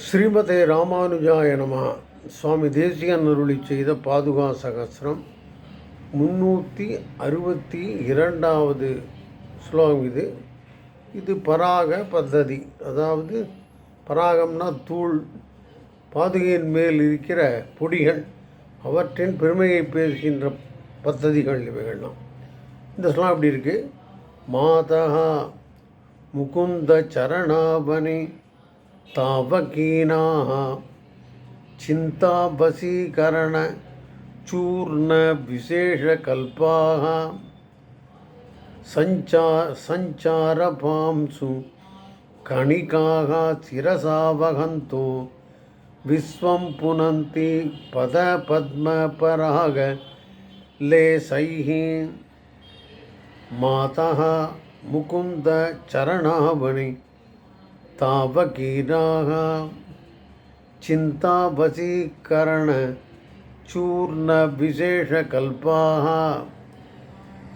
ஸ்ரீமதே ராமானுஜாய நம. சுவாமி தேசிகன் அருளி செய்த பாதுகா சகசிரம். முன்னூற்றி அறுபத்தி இரண்டாவது ஸ்லோகம் இது. இது பராக பத்ததி. அதாவது பராகம்னா தூள். பாதுகையின் மேல் இருக்கிற பொடிகள் அவற்றின் பெருமையை பேசுகின்ற பத்ததிகள் இவைகள்லாம். இந்த ஸ்லோகம் இப்படி இருக்குது மாதா முகுந்த சரணாபனி. तावकीनाः चिन्ताभसीकरणचूर्णविशेषकल्पाः सञ्चा सञ्चारपांसु कणिकाः शिरसा वहन्तो। विश्वं पुनन्ति पदपद्मपरागलेशैः मातः मुकुन्दचरणावणि तावकीनाः चिन्तावशीकरणचूर्णविशेषकल्पाः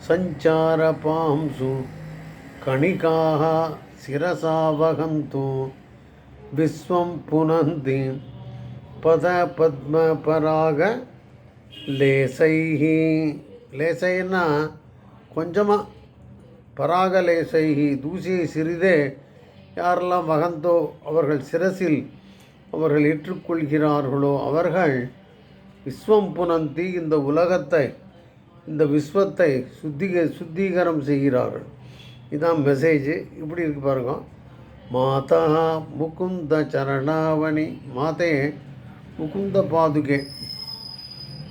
सञ्चारपांसु कणिकाः शिरसा वहन्तु विश्वं पुनन्ति பதபத்மபராக லேசைஹி லேசைன்னா கொஞ்சமாக பராகலேசைஹி தூசியை சிறிதே யாரெல்லாம் மகந்தோ அவர்கள் சிரசில் அவர்கள் ஏற்றுக்கொள்கிறார்களோ அவர்கள் விஸ்வம் புனந்தி இந்த உலகத்தை இந்த விஸ்வத்தை சுத்திக சுத்திகரம் செய்கிறார்கள். இதுதான் மெசேஜ் இப்படி இருக்கு பாருங்க. மாதா முகுந்த சரணாவணி. மாதே முகுந்த பாதுகே.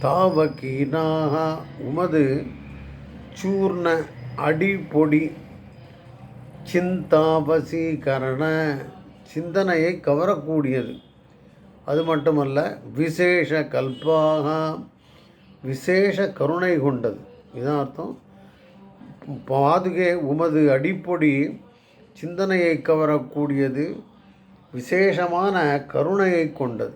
தாவகீனாக உமது சூர்ண அடிப்பொடி சிந்தாபசீகரண சிந்தனையை கவரக்கூடியது. அது மட்டுமல்ல விசேஷ கல்பாக விசேஷ கருணை கொண்டது. இதான் அர்த்தம். பாதுகே உமது அடிப்பொடி சிந்தனையை கவரக்கூடியது விசேஷமான கருணையை கொண்டது.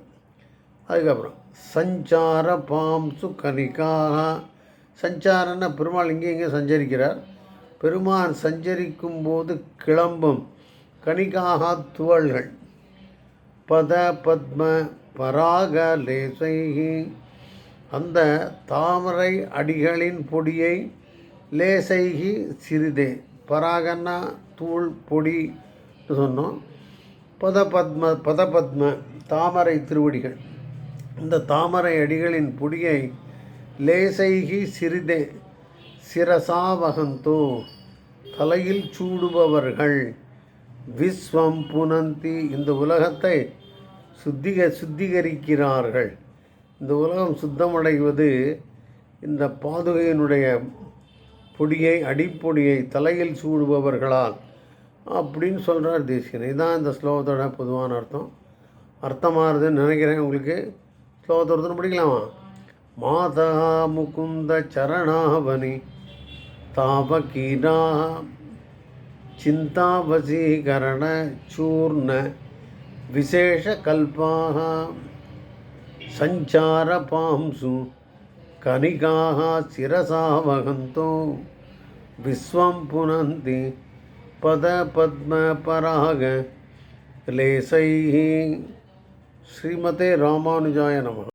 அதுக்கப்புறம் சஞ்சார பாம்சு கனிக்காக. சஞ்சாரன்னா பெருமாள் இங்கே இங்கே சஞ்சரிக்கிறார். பெருமான் சஞ்சரிக்கும் போது கிளம்பும். கணிகாகா துவள்கள். பத பத்ம பராக லேசைகி அந்த தாமரை அடிகளின் பொடியை லேசைகி சிறிதே. பராகன்னா தூள் பொடி சொன்னோம். பதபத்ம பதபத்ம தாமரை திருவடிகள். இந்த தாமரை அடிகளின் பொடியை லேசைகி சிறிதே. சிரசாவகந்தோ. தலையில் சூடுபவர்கள் விஸ்வம் புனந்தி. இந்த உலகத்தை சுத்திக சுத்திகரிக்கிறார்கள். இந்த உலகம் சுத்தமடைவது இந்த பாதுகையினுடைய பொடியை அடிப்பொடியை தலையில் சூடுபவர்களால் அப்படின்னு சொல்கிறார் தேசிகன். இதுதான் இந்த ஸ்லோகத்தோட பொதுவான அர்த்தம். அர்த்தமாகுதுன்னு நினைக்கிறேன் உங்களுக்கு. ஸ்லோகத்தை ஒருத்தர் படிக்கலாமா? மாதா முகுந்த சரணாவனி तापकीनाः चिन्तावशीकरणचूर्ण विशेषकल्पाः सञ्चारपांसु कनिकाः शिरसा वहन्तो। विश्वं पुनन्ति पदपद्मपरागलेशैः श्रीमते रामानुजाय नमः।